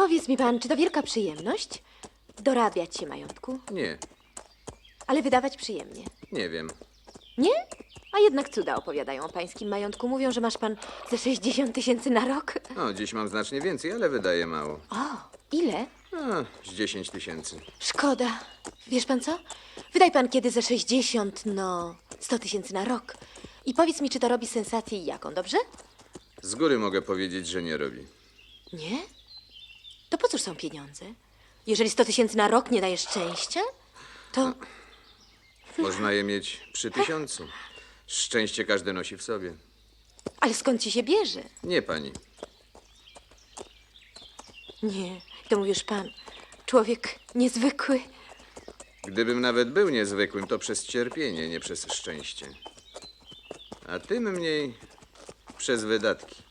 Powiedz mi pan, czy to wielka przyjemność? Dorabiać się majątku, Nie, ale wydawać przyjemnie. nie wiem. Nie? A jednak cuda opowiadają o pańskim majątku. Mówią, że masz pan ze 60 tysięcy na rok. No, dziś mam znacznie więcej, ale wydaje mało. O, ile? A, z 10 tysięcy. Szkoda. Wiesz pan co? Wydaj pan kiedy ze 60, no 100 tysięcy na rok. I powiedz mi, czy to robi sensację i jaką, dobrze? Z góry mogę powiedzieć, że nie robi. Nie? To po cóż są pieniądze? Jeżeli 100 tysięcy na rok nie daje szczęścia, to... Można je mieć przy tysiącu. Szczęście każdy nosi w sobie. Ale skąd ci się bierze? Nie pani. Nie, to mówisz pan. Człowiek niezwykły. Gdybym nawet był niezwykłym, to przez cierpienie, nie przez szczęście. A tym mniej przez wydatki.